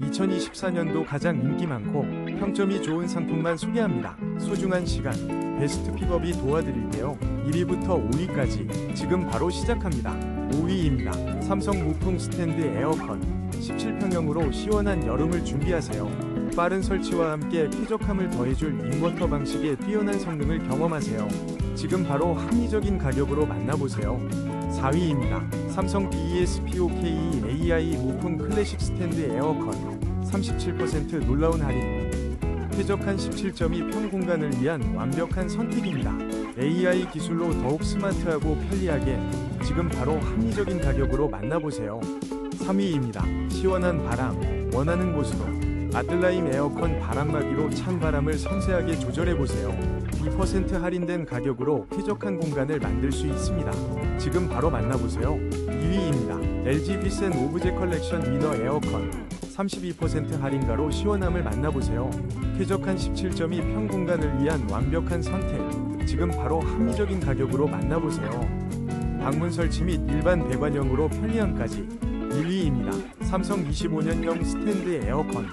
2024년도 가장 인기 많고 평점이 좋은 상품만 소개합니다. 소중한 시간, 베스트 픽업이 도와드릴게요. 1위부터 5위까지 지금 바로 시작합니다. 5위입니다. 삼성 무풍 스탠드 에어컨 17평형으로 시원한 여름을 준비하세요. 빠른 설치와 함께 쾌적함을 더해줄 인버터 방식의 뛰어난 성능을 경험하세요. 지금 바로 합리적인 가격으로 만나보세요. 4위입니다. 삼성 BESPOKE AI 무풍 클래식 스탠드 에어컨 37% 놀라운 할인. 쾌적한 17.2 평 공간을 위한 완벽한 선택입니다. AI 기술로 더욱 스마트하고 편리하게 지금 바로 합리적인 가격으로 만나보세요. 3위입니다. 시원한 바람, 원하는 곳으로 아틀라임 에어컨 바람막이로 찬 바람을 섬세하게 조절해보세요. 2% 할인된 가격으로 쾌적한 공간을 만들 수 있습니다. 지금 바로 만나보세요. 2위입니다. LG 비센 오브제 컬렉션 위너 에어컨 32% 할인가로 시원함을 만나보세요. 쾌적한 17.2 평 공간을 위한 완벽한 선택. 지금 바로 합리적인 가격으로 만나보세요. 방문 설치 및 일반 배관형으로 편리함까지 1위입니다. 삼성 25년형 스탠드 에어컨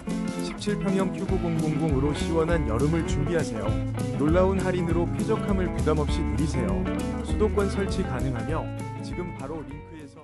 17평형 큐브 000으로 시원한 여름을 준비하세요. 놀라운 할인으로 쾌적함을 부담없이 누리세요. 수도권 설치 가능하며 지금 바로 링크에서